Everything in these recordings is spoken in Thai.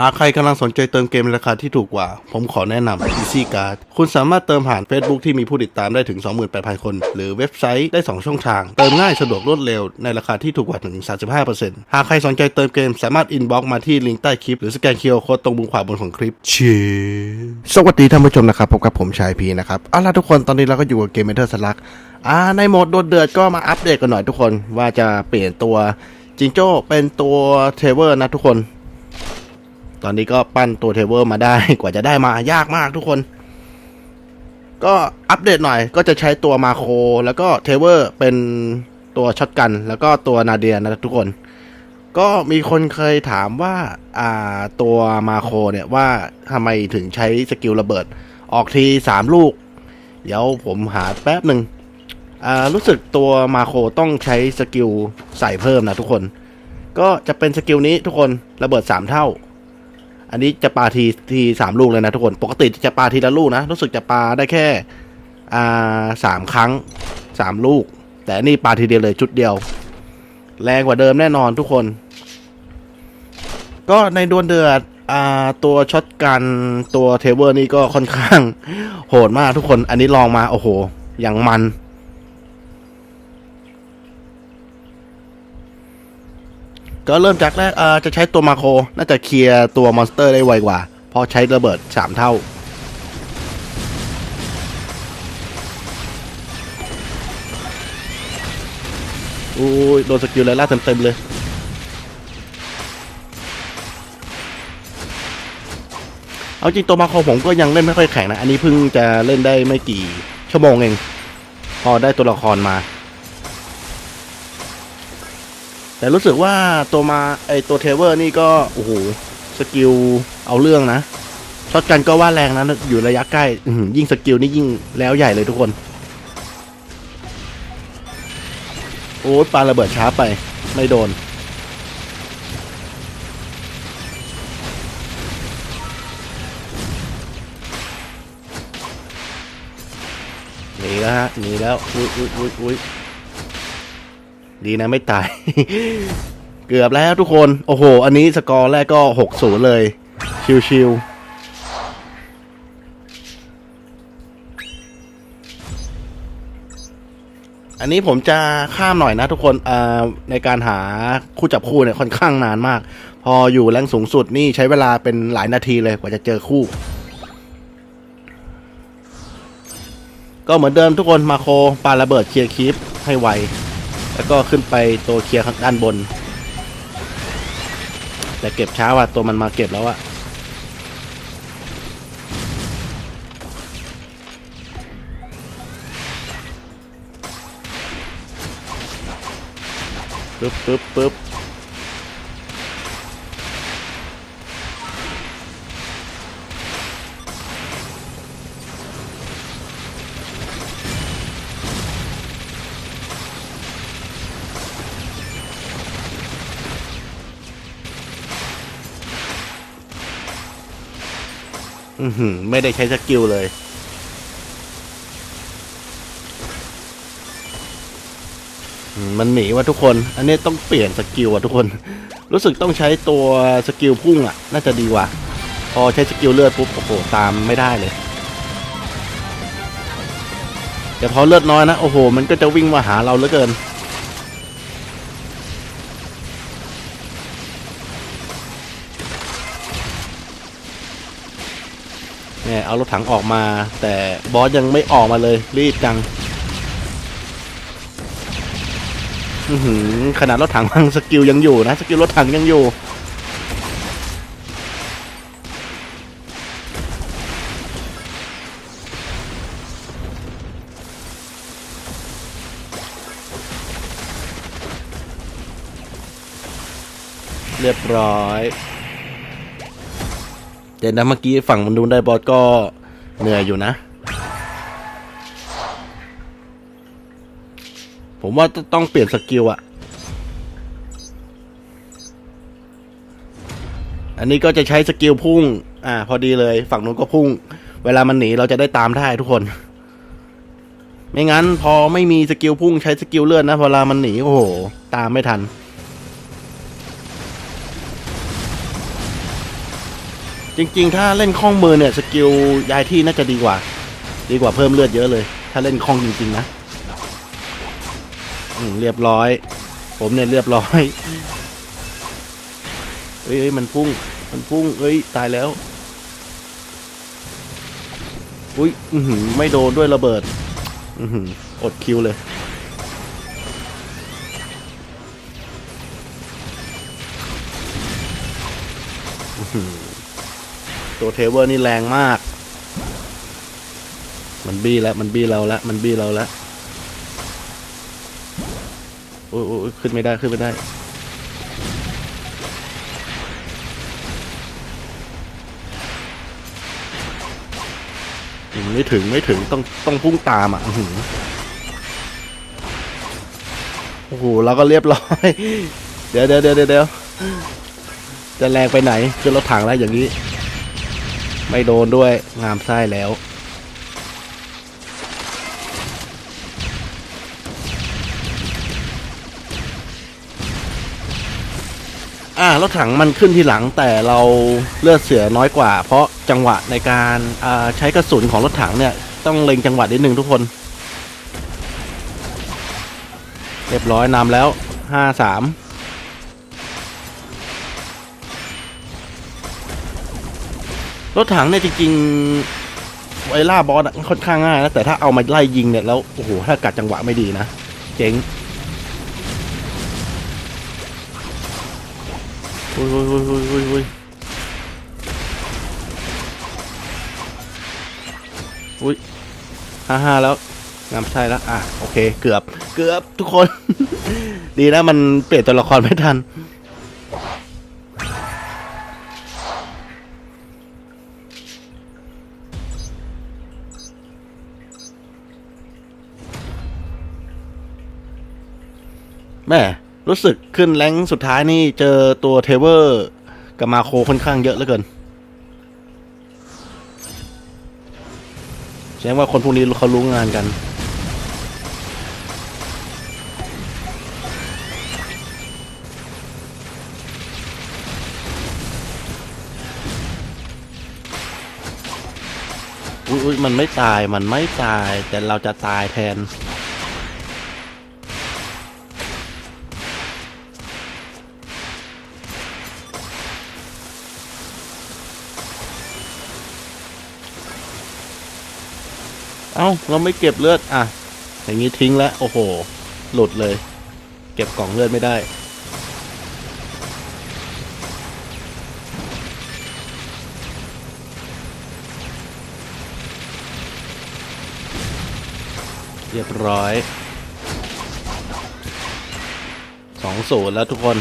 หากใครกำลังสนใจเติมเกมในราคาที่ถูกกว่า ผมขอแนะนำ Easy Card คุณสามารถเติมผ่าน Facebook ที่มีผู้ติดตามได้ถึง 28,000 คน หรือเว็บไซต์ได้ 2 ช่องทาง เติมง่ายสะดวกรวดเร็วในราคาที่ถูกกว่าถึง 35%หากใครสนใจเติมเกมสามารถอินบ็อกมาที่ลิงก์ใต้คลิป หรือสแกนเคอร์โค้ดตรงมุมขวาบนของคลิปเชีสวัสดีท่านผู้ชมนะครับพบกับผมชายพีนะครับเอาล่ะทุกคนตอนนี้เราก็อยู่กับเกมเมเทอร์สลักอ่าในโหมดโดดเดือดก็มาอัปเดตกันหน่อยทุกคนว่าจะเปลี่ยนตัวจิงโจ้เป็นตัวเทเวอร์นะทุกคน ตอนนี้ก็ปั้นตัวเทเวอร์มาได้กว่าจะได้มายากมากทุกคน ก็อัปเดตหน่อยก็จะใช้ตัวมาโค แล้วก็เทเวอร์เป็นตัวช็อตกัน แล้วก็ตัวนาเดียนะทุกคน ก็มีคนเคยถามว่าอ่าตัวมาโคเนี่ยว่าทำไมถึงใช้สกิลระเบิด ออกทีสามลูก เดี๋ยวผมหาแป๊บหนึ่งอ่ารู้สึกตัวมาโคต้องใช้สกิลใส่เพิ่มนะทุกคน ก็จะเป็นสกิลนี้ทุกคนระเบิดสามเท่า อันนี้จะปาทีทีสามลูกเลยนะทุกคน ปกติจะปาทีละลูกนะ รู้สึกจะปาได้แค่ อ่าสามครั้งสามลูก แต่นนี่ปาทีเดียวเลยชุดเดียว แรงกว่าเดิมแน่นอนทุกคน ก็ในดวลเดือดอ่าตัวช็อตกันตัวเทเวอร์นี่ก็ค่อนข้าง โหดมากทุกคน อันนี้ลองมาโอ้โห อย่างมัน ก็เริ่มจากแรกเอ่อจะใช้ตัวมาโครน่าจะเคลียร์ตัวมอนสเตอร์ได้ไวกว่า เพราะใช้ระเบิดสามเท่า อุ้ยโดนสกิลไลล่าเต็ม ๆ เลย เอาจริงตัวมาโครผมก็ยังเล่นไม่ค่อยแข็งนะ อันนี้เพิ่งจะเล่นได้ไม่กี่ชั่วโมงเอง พอได้ตัวละครมา แต่รู้สึกว่าตัวมาไอตัวเทเวอร์นี่ก็โอ้โหสกิลเอาเรื่องนะช็อตกันก็ว่าแรงนะอยู่ระยะใกล้ยิ่งสกิลนี่ยิ่งแล้วใหญ่เลยทุกคน โอ้ปาระเบิดช้าไปไม่โดน หนีแล้วฮะหนีแล้ว อุ้ยอุ้ยอุ้ยอุ้ย ดีนะไม่ตาย เกือบแล้วทุกคน โอ้โห อันนี้สกอร์แรกก็หกศูนย์เลย ชิวๆอันนี้ผมจะข้ามหน่อยนะทุกคนในการหาคู่จับคู่เนี่ยค่อนข้างนานมาก พออยู่แรงสูงสุดนี่ใช้เวลาเป็นหลายนาทีเลยกว่าจะเจอคู่ ก็เหมือนเดิมทุกคนมาโคปาระเบิดเคลียร์คลิปให้ไว แล้วก็ขึ้นไปตัวเคลียร์ข้างด้านบน แต่เก็บช้าว่ะตัวมันมาเก็บแล้วอะปึ๊บปึ๊บปึ๊บ อือหือ ไม่ได้ใช้สกิลเลย มันหนีว่ะทุกคน อันนี้ต้องเปลี่ยนสกิลอะทุกคน รู้สึกต้องใช้ตัวสกิลพุ่งอะ น่าจะดีกว่า พอใช้สกิลเลือดปุ๊บ โอ้โห ตามไม่ได้เลย แต่พอเลือดน้อยนะ โอ้โห มันก็จะวิ่งมาหาเราเหลือเกิน เอารถถังออกมา แต่บอสยังไม่ออกมาเลย รีบจังขนาดรถถังพังสกิลยังอยู่นะสกิลรถถังยังอยู่ เรียบร้อย เดี๋ยวนะเมื่อกี้ฝั่งมันดูนได้บอสก็เหนื่อยอยู่นะ ผมว่าต้องเปลี่ยนสกิลอะอันนี้ก็จะใช้สกิลพุ่ง อ่า พอดีเลย ฝั่งนู้นก็พุ่ง เวลามันหนีเราจะได้ตามได้ทุกคน ไม่งั้นพอไม่มีสกิลพุ่งใช้สกิลเลื่อนนะ เวลามันหนีโอ้โห ตามไม่ทัน จริง ๆ ถ้าเล่นคล่องมือเนี่ยสกิลย้ายที่น่าจะดีกว่า ดีกว่าเพิ่มเลือดเยอะเลย ถ้าเล่นคล่องจริงๆนะเรียบร้อย ผมเนี่ยเรียบร้อยเอ้ยเอ้ยมันพุ่ง มันพุ่ง เอ้ย ตายแล้ว อุ้ยอือหือไม่โดนด้วยระเบิด อือหืออดคิวเลย อือหือ ตัวเทเวอร์นี่แรงมาก มันบี้แล้ว มันบี้เราแล้ว มันบี้เราแล้วโอ้ยโอ้ยขึ้นไม่ได้ ขึ้นไม่ได้อืมไม่ถึง ไม่ถึง ต้อง ต้องพุ่งตามอะโอ้โหเราก็เรียบร้อย เดี๋ยวเดี๋ยวเดี๋ยวเดี๋ยวจะแรงไปไหนขึ้นรถถังแล้วอย่างนี้ ไม่โดนด้วยงามไส้แล้ว อ่ารถถังมันขึ้นทีหลังแต่เราเลือดเสือน้อยกว่า เพราะจังหวะในการอ่าใช้กระสุนของรถถังเนี่ย ต้องเล็งจังหวะนิดนึงทุกคน เรียบร้อยนำแล้วห้าสาม รถถังเนี่ยจริงๆไวล่าบอสค่อนข้างง่ายนะแต่ถ้าเอามาไล่ยิงเนี่ยแล้วโอ้โหถ้ากัดจังหวะไม่ดีนะเจ๊งอุ้ยอุ้ยอุ้ยอุ้ยอุ้ยอุ้ยอุ้ยห้าห้าแล้วงามใช่แล้วอะโอเค เกือบ เกือบทุกคน ดีนะมันเปลี่ยนตัวละครไม่ทัน แม่รู้สึกขึ้นแรงสุดท้ายนี่เจอตัวเทเวอร์กับมาโคค่อนข้างเยอะเหลือเกินแสดงว่าคนพวกนี้เขารู้งานกันอุ้ยมันไม่ตายมันไม่ตายแต่เราจะตายแทน เอ้าเราไม่เก็บเลือดอะ อย่างนี้ทิ้งแล้วโอ้โห หลุดเลย เก็บกล่องเลือดไม่ได้ เรียบร้อยสองศูนย์แล้วทุกคน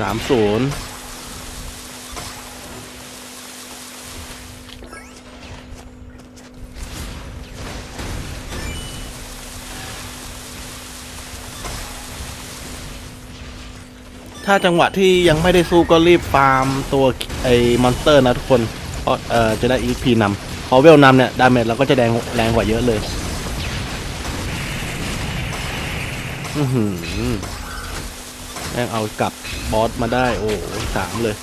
สามศูนย์ถ้าจังหวะที่ยังไม่ได้สู้ก็รีบฟาร์มตัวไอ้มอนสเตอร์นะทุกคนเพราะเอ่อจะได้อีพีนำพอเวลนำเนี่ย ดาเมจเราก็จะแดงแรงกว่าเยอะเลย อือหือ แม่งเอากลับบอสมาได้ โอ้สามเลย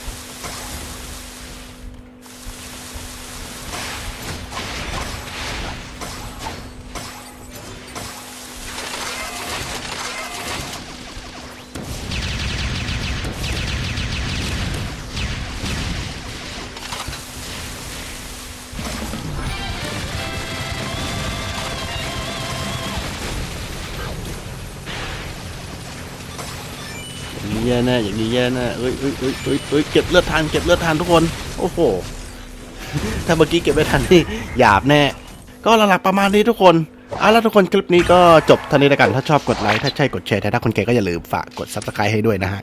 อย่างนี้แย่แน่อย่างนี้แย่แน่เอ้ยเอ้ยเอ้ยเอ้ยเอ้ยเก็บเลือดทานเก็บเลือดทานทุกคนโอ้โหถ้าเมื่อกี้เก็บไม่ทันนี่หยาบแน่ ก็หลักๆประมาณนี้ทุกคนเอาละทุกคนคลิปนี้ก็จบเท่านี้แล้วกันถ้าชอบกดไลค์ถ้าใช่กดแชร์ถ้าคนเก่ก็อย่าลืมฝากกด subscribe ให้ด้วยนะฮะ